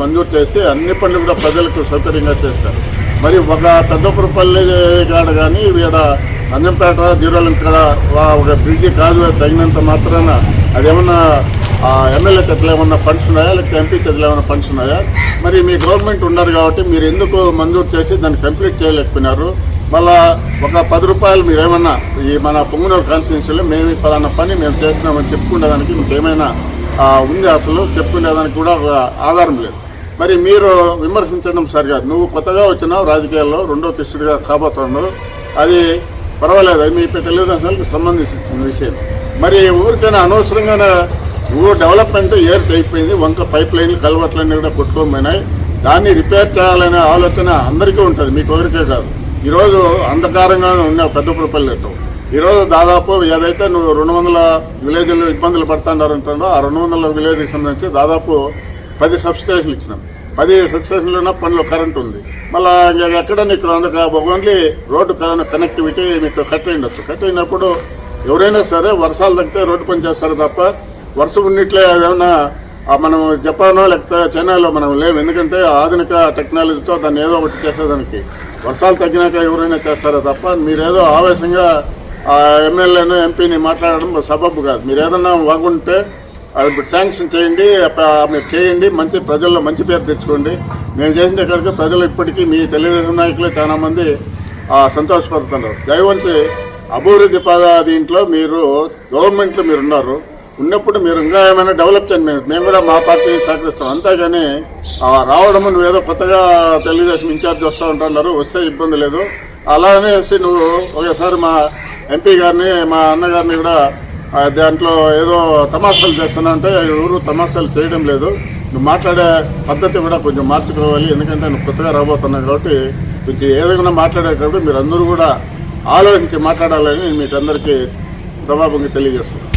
మంజూరు చేసి అన్ని పనులు కూడా ప్రజలకు సౌకర్యంగా చేస్తారు. మరి ఒక పెద్దపురపల్లి కాడ కానీ వీడ అంజంపేట జీరోలం కాడ ఒక బ్రిడ్జి కాదు తగినంత మాత్రాన అదేమన్నా ఎమ్మెల్యే చేతిలో ఏమన్నా ఫండ్స్ ఉన్నాయా? లేకపోతే ఎంపీ చేతిలో ఏమన్నా ఫండ్స్ ఉన్నాయా? మరి మీ గవర్నమెంట్ ఉన్నారు కాబట్టి మీరు ఎందుకు మంజూరు చేసి దాన్ని కంప్లీట్ చేయలేకపోయినారు? మళ్ళా ఒక పది రూపాయలు మీరేమన్నా ఈ మన పొంగునూరు కాన్స్టిట్యూన్సీలో మేము ఈ పలానా పని మేము చేస్తున్నామని చెప్పుకునేదానికి మీకు ఏమైనా ఉంది అసలు చెప్పుకునేదానికి కూడా ఒక ఆధారం లేదు. మరి మీరు విమర్శించడం సరికాదు నువ్వు కొత్తగా వచ్చినావు రాజకీయాల్లో రెండో కిష్టుడిగా కాబోతున్నావు. అది పర్వాలేదు అది మీ తెలుగుదేశానికి సంబంధించిన విషయం. మరి ఊరికైనా అనవసరంగానే ఊరు డెవలప్మెంట్ ఏర్ట్ అయిపోయింది. వంక పైప్ లైన్లు కలవట్లన్నీ కూడా కొట్టుకోమైనాయి దాన్ని రిపేర్ చేయాలనే ఆలోచన అందరికీ ఉంటుంది. మీకు ఎవరికే కాదు. ఈరోజు అంధకారంగా ఉన్న పెద్దపురపల్లిలో ఈరోజు దాదాపు ఏదైతే నువ్వు రెండు వందల విలేజ్లు ఇబ్బందులు పడుతున్నారంటారో ఆ రెండు వందల విలేజ్కి సంబంధించి దాదాపు పది సబ్స్టేషన్లు ఇచ్చినాం. పది సబ్స్టేషన్లో పనులు కరెంట్ ఉంది. మళ్ళీ ఎక్కడ నీకు అందుక ఓన్లీ రోడ్డు కరెంట్ కనెక్టివిటీ మీకు కట్ అయిండొచ్చు కట్ అయినప్పుడు ఎవరైనా సరే వర్షాలు తగ్గితే రోడ్డు పని చేస్తారు తప్ప వర్షం ఉన్నట్లే ఏమైనా మనం జపానో లేకపోతే చైనాలో మనం లేవు. ఎందుకంటే ఆధునిక టెక్నాలజీతో దాన్ని ఏదో ఒకటి చేసేదానికి. వర్షాలు తగ్గినాక ఎవరైనా చేస్తారా తప్ప మీరేదో ఆవేశంగా ఎమ్మెల్యేను ఎంపీని మాట్లాడడం సబబు కాదు. మీరు ఏదన్నా వాగుంటే అది శాంక్షన్ చేయండి మీరు చేయండి మంచి ప్రజల్లో మంచి పేరు తెచ్చుకోండి. మేము చేసిన దగ్గరికి ప్రజలు ఇప్పటికీ మీ తెలుగుదేశం నాయకులు చాలామంది సంతోషపడుతున్నారు. దయవంచి అభివృద్ధి పద దీంట్లో మీరు గవర్నమెంట్లో మీరు ఉన్నారు. ఉన్నప్పుడు మీరు ఇంకా ఏమైనా డెవలప్ చేయండి. మేము మేము కూడా మా పార్టీ సహకరిస్తాం. అంతేగాని రావడం రావడము నువ్వు ఏదో కొత్తగా తెలుగుదేశం ఇన్ఛార్జ్ వస్తూ ఉంటున్నారు వస్తే ఇబ్బంది లేదు. అలానే నువ్వు ఒకసారి మా ఎంపీ గారిని మా అన్నగారిని కూడా దాంట్లో ఏదో తమాషాలు చేస్తున్నా అంటే ఎవరు తమాషాలు చేయడం లేదు. నువ్వు మాట్లాడే పద్ధతి కూడా కొంచెం మార్చుకోవాలి ఎందుకంటే నువ్వు కొత్తగా రాబోతున్నావు కాబట్టి కొంచెం ఏదైనా మాట్లాడేటప్పుడు మీరు అందరూ కూడా ఆలోచించి మాట్లాడాలని మీకు అందరికీ జవాబుగా తెలియజేస్తున్నాను